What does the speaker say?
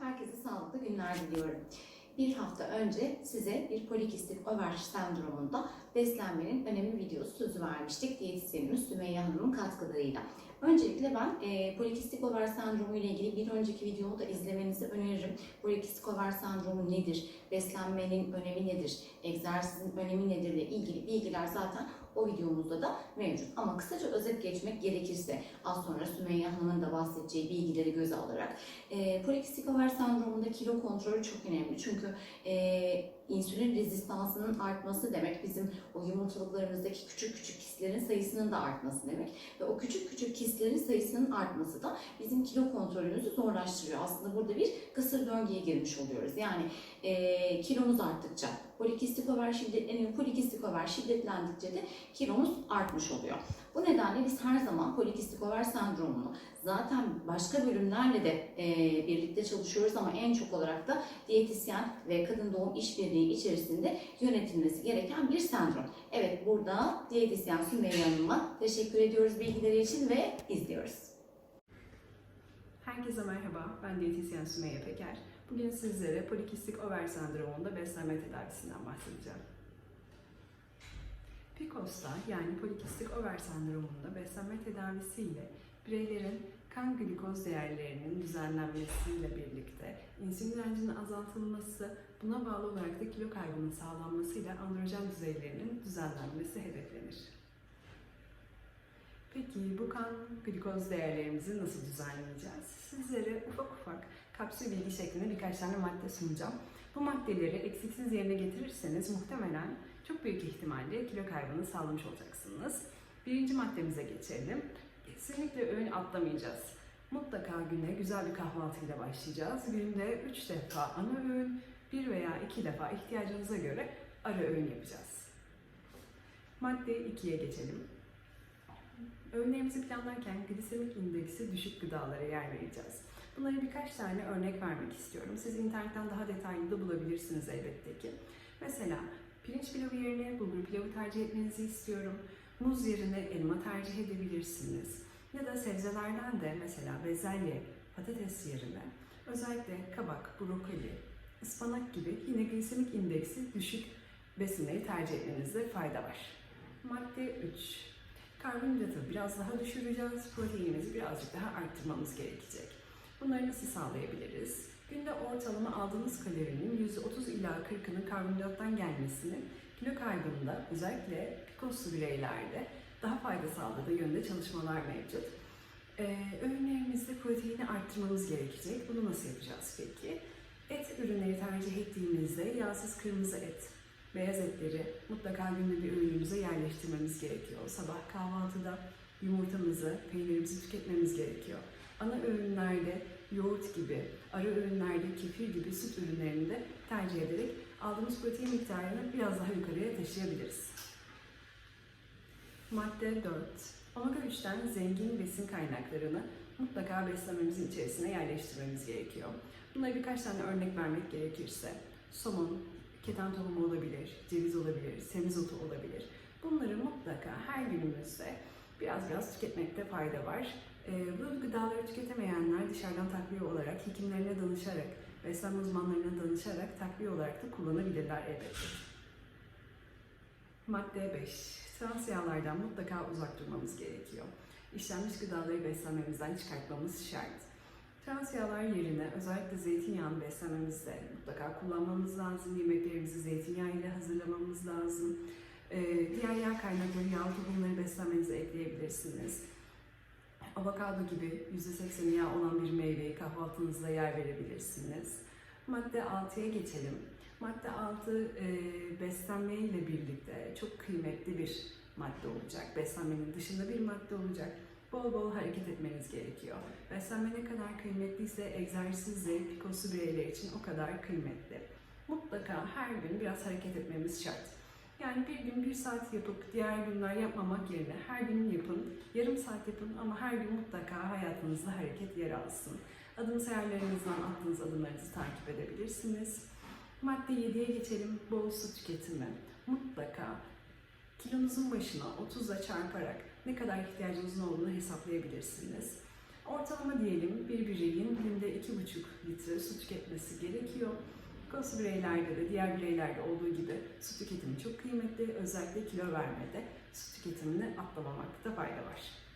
herkese sağlıklı günler diliyorum. Bir hafta önce size bir polikistik over sendromunda beslenmenin önemli videosu sözü vermiştik diyetisyenimiz Sümeyye Hanım'ın katkılarıyla. Öncelikle ben e, polikistik over sendromu ile ilgili bir önceki videomu da izlemenizi öneririm. Polikistik over sendromu nedir? Beslenmenin önemi nedir? Egzersizin önemi nedir ile ilgili bilgiler zaten o videomuzda da mevcut. Ama kısaca özet geçmek gerekirse az sonra Sümeyye Hanım'ın da bahsedeceği bilgileri göze alarak e, polikistik over sendromunda kilo kontrolü çok önemli. Çünkü e, insülin rezistansının artması demek bizim o yumurtalıklarımızdaki küçük küçük kistlerin sayısının da artması demek. Ve o küçük küçük kistlerin sayısının artması da bizim kilo kontrolümüzü zorlaştırıyor. Aslında burada bir kısır döngüye girmiş oluyoruz. Yani e, kilomuz arttıkça polikistik over şiddetleniyor. Polikistik over şiddetlendikçe de kilomuz artmış oluyor. Bu nedenle biz her zaman polikistik over sendromunu zaten başka bölümlerle de e, birlikte çalışıyoruz ama en çok olarak da diyetisyen ve kadın doğum işbirliği içerisinde yönetilmesi gereken bir sendrom. Evet burada diyetisyen Sümeyye Hanım'a teşekkür ediyoruz bilgileri için ve izliyoruz. Herkese merhaba, ben diyetisyen Sümeyye Peker. Bugün sizlere polikistik over sendromunda beslenme tedavisinden bahsedeceğim. PCOS'ta yani polikistik over sendromunda beslenme tedavisiyle bireylerin kan glikoz değerlerinin düzenlenmesiyle birlikte insülin direncinin azaltılması, buna bağlı olarak da kilo kaybının sağlanmasıyla androjen düzeylerinin düzenlenmesi hedeflenir. Peki bu kan glikoz değerlerimizi nasıl düzenleyeceğiz? Sizlere ufak ufak kapsül bilgi şeklinde birkaç tane madde sunacağım. Bu maddeleri eksiksiz yerine getirirseniz muhtemelen çok büyük ihtimalle kilo kaybını sağlamış olacaksınız. Birinci maddemize geçelim. Kesinlikle öğün atlamayacağız. Mutlaka güne güzel bir kahvaltıyla başlayacağız. Günde 3 defa ana öğün, 1 veya 2 defa ihtiyacınıza göre ara öğün yapacağız. Madde 2'ye geçelim. Öğünlerimizi planlarken glisemik indeksi düşük gıdalara yer vereceğiz. Bunlara birkaç tane örnek vermek istiyorum. Siz internetten daha detaylı da bulabilirsiniz elbette ki. Mesela pirinç pilavı yerine bulgur pilavı tercih etmenizi istiyorum. Muz yerine elma tercih edebilirsiniz. Ya da sebzelerden de mesela bezelye, patates yerine özellikle kabak, brokoli, ıspanak gibi yine glisemik indeksi düşük besinleri tercih etmenizde fayda var. Madde 3. Karbonhidratı biraz daha düşüreceğiz, proteinimizi birazcık daha arttırmamız gerekecek. Bunları nasıl sağlayabiliriz? Günde ortalama aldığınız kalorinin %30 ila 40'ının karbonhidrattan gelmesini kilo kaybında özellikle PCOS'lu bireylerde daha fayda sağladığı yönde çalışmalar mevcut. Ee, öğünlerimizde proteini arttırmamız gerekecek. Bunu nasıl yapacağız peki? Et ürünleri tercih ettiğimizde yağsız kırmızı et, beyaz etleri mutlaka günde bir öğünümüze yerleştirmemiz gerekiyor. Sabah kahvaltıda yumurtamızı, peynirimizi tüketmemiz gerekiyor. Ana öğünlerde yoğurt gibi, ara öğünlerde kefir gibi süt ürünlerini de tercih ederek aldığımız protein miktarını biraz daha yukarıya taşıyabiliriz. Madde 4. Omega 3'ten zengin besin kaynaklarını mutlaka beslenmemizin içerisine yerleştirmemiz gerekiyor. Bunlara birkaç tane örnek vermek gerekirse, somon, keten tohumu olabilir, ceviz olabilir, semizotu olabilir. Bunları mutlaka her günümüzde biraz biraz tüketmekte fayda var. Ee, bu gıdaları tüketemeyenler dışarıdan takviye olarak hekimlerine danışarak, beslenme uzmanlarına danışarak takviye olarak da kullanabilirler elbette. Madde 5. Trans yağlardan mutlaka uzak durmamız gerekiyor. İşlenmiş gıdaları beslenmemizden çıkartmamız şart. Trans yağlar yerine özellikle zeytinyağını beslenmemizde mutlaka kullanmamız lazım. Yemeklerimizi zeytinyağı ile hazırlamamız lazım. Ee, diğer yağ kaynakları, yağ tohumları beslenmenize ekleyebilirsiniz. Avokado gibi %80 yağ olan bir meyveyi kahvaltınızda yer verebilirsiniz. Madde 6'ya geçelim. Madde 6 e, beslenme ile birlikte çok kıymetli bir madde olacak. Beslenmenin dışında bir madde olacak. Bol bol hareket etmeniz gerekiyor. Beslenme ne kadar kıymetliyse egzersiz de PCOS'lu bireyler için o kadar kıymetli. Mutlaka her gün biraz hareket etmemiz şart. Yani bir gün bir saat yapıp diğer günler yapmamak yerine her gün yapın, yarım saat yapın ama her gün mutlaka hayatınızda hareket yer alsın. Adım sayarlarınızdan attığınız adımlarınızı takip edebilirsiniz. Madde 7'ye geçelim. Bol su tüketimi. Mutlaka kilonuzun başına 30'la çarparak ne kadar ihtiyacınızın olduğunu hesaplayabilirsiniz. Ortalama diyelim bir bireyin günde 2,5 litre su tüketmesi gerekiyor. Kiloslu bireylerde de diğer bireylerde olduğu gibi su tüketimi çok kıymetli. Özellikle kilo vermede su tüketimini atlamamakta fayda var.